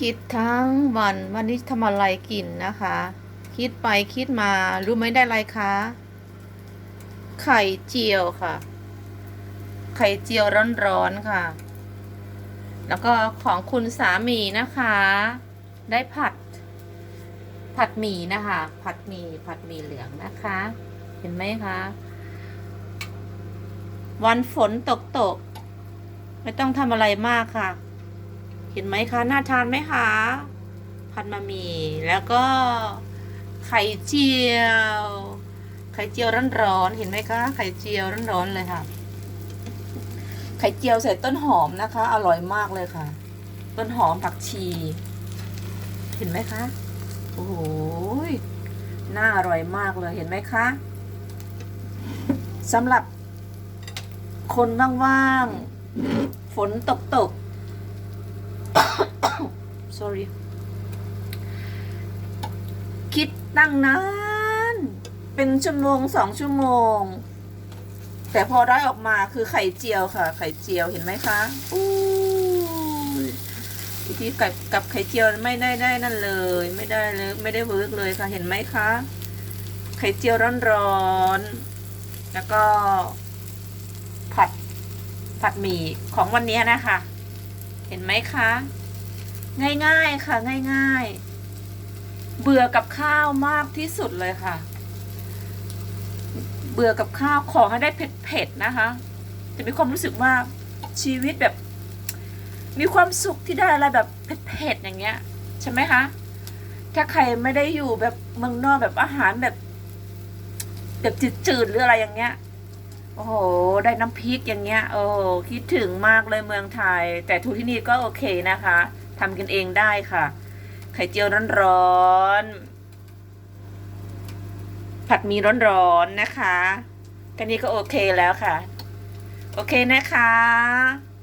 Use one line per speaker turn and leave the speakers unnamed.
คิดทั้งวันวันนี้ทำอะไรกินนะคะ คิดไปคิดมารู้ไหมได้อะไรคะไข่เจียวค่ะ ไข่เจียวร้อนๆค่ะ แล้วก็ของคุณสามีนะคะ ได้ผัด ผัดหมี่นะคะ ผัดหมี่ผัดหมี่เหลืองนะคะ เห็นไหมคะวันฝนตกตกๆไม่ต้องทำอะไรมากค่ะ เห็นไหมคะน่าทานไหมคะ ผัดมามีแล้วก็ไข่เจียว ไข่เจียวร้อนๆเห็นไหมคะ ไข่เจียวร้อนๆเลยค่ะ ไข่เจียวใส่ต้นหอมนะคะ อร่อยมากเลยค่ะ ต้นหอมผักชี เห็นไหมคะโอ้โหน่าอร่อยมากเลยเห็นไหมคะสำหรับคนว่างๆ ฝนตกตก sorry คิดตั้งนานเป็นชั่วโมงสองชั่วโมง แต่พอได้ออกมาคือไข่เจียวค่ะ ไข่เจียวเห็นไหมคะอู้ยวิธีกับกับไข่เจียวไม่ได้ได้นั่นเลย ไม่ได้เลยไม่ได้เวิร์กเลยค่ะเห็นไหมคะ ไข่เจียวร้อนๆแล้วก็ผัดผัดหมี่ของวันนี้นะคะ เห็นไหมคะ ง่ายๆค่ะง่ายๆ เบื่อกับข้าวมากที่สุดเลยค่ะ เบื่อกับข้าวขอให้ได้เผ็ดๆนะคะ จะมีความรู้สึกว่าชีวิตแบบ มีความสุขที่ได้อะไรแบบเผ็ดๆอย่างเงี้ย ใช่ไหมคะ ถ้าใครไม่ได้อยู่แบบเมืองนอกแบบอาหารแบบ แบบจืดๆหรืออะไรอย่างเงี้ยโอ้โห ได้น้ำพริกอย่างเงี้ย โอ้คิดถึงมากเลยเมืองไทย แต่ทุกที่นี่ก็โอเคนะคะ ทำกันเองได้ค่ะ ไข่เจียวร้อนๆ ผัดหมีร้อนๆนะคะแค่นี้ก็โอเคแล้วค่ะ โอเคนะคะ